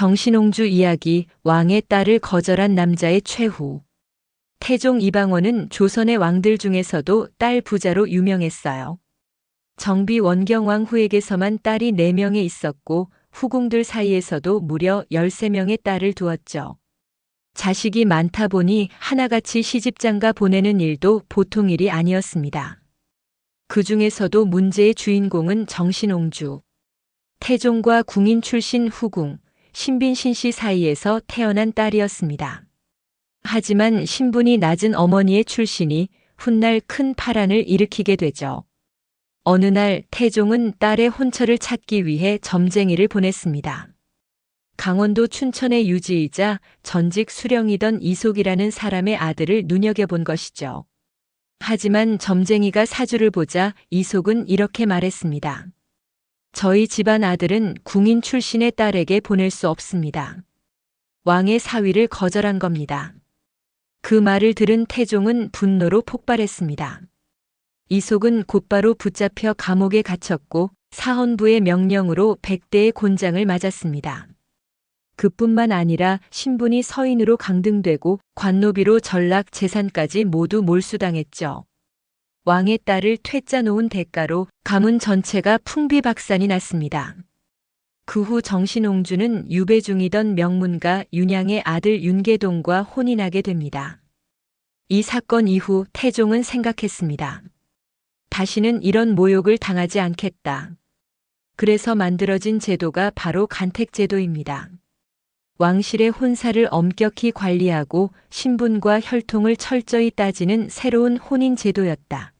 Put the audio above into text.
정신홍주 이야기 왕의 딸을 거절한 남자의 최후. 태종 이방원은 조선의 왕들 중에서도 딸 부자로 유명했어요. 정비 원경왕 후에게서만 딸이 4명에 있었고 후궁들 사이에서도 무려 13명의 딸을 두었죠. 자식이 많다 보니 하나같이 시집장가 보내는 일도 보통 일이 아니었습니다. 그 중에서도 문제의 주인공은 정신홍주. 태종과 궁인 출신 후궁, 신빈신 씨 사이에서 태어난 딸이었습니다. 하지만 신분이 낮은 어머니의 출신이 훗날 큰 파란을 일으키게 되죠. 어느 날 태종은 딸의 혼처를 찾기 위해 점쟁이를 보냈습니다. 강원도 춘천의 유지이자 전직 수령이던 이속이라는 사람의 아들을 눈여겨본 것이죠. 하지만 점쟁이가 사주를 보자 이속은 이렇게 말했습니다. 저희 집안 아들은 궁인 출신의 딸에게 보낼 수 없습니다. 왕의 사위를 거절한 겁니다. 그 말을 들은 태종은 분노로 폭발했습니다. 이속은 곧바로 붙잡혀 감옥에 갇혔고 사헌부의 명령으로 백대의 곤장을 맞았습니다. 그뿐만 아니라 신분이 서인으로 강등되고 관노비로 전락 재산까지 모두 몰수당했죠. 왕의 딸을 퇴짜 놓은 대가로 가문 전체가 풍비박산이 났습니다. 그 후 정신홍주는 유배 중이던 명문가 윤양의 아들 윤계동과 혼인하게 됩니다. 이 사건 이후 태종은 생각했습니다. 다시는 이런 모욕을 당하지 않겠다. 그래서 만들어진 제도가 바로 간택제도입니다. 왕실의 혼사를 엄격히 관리하고 신분과 혈통을 철저히 따지는 새로운 혼인 제도였다.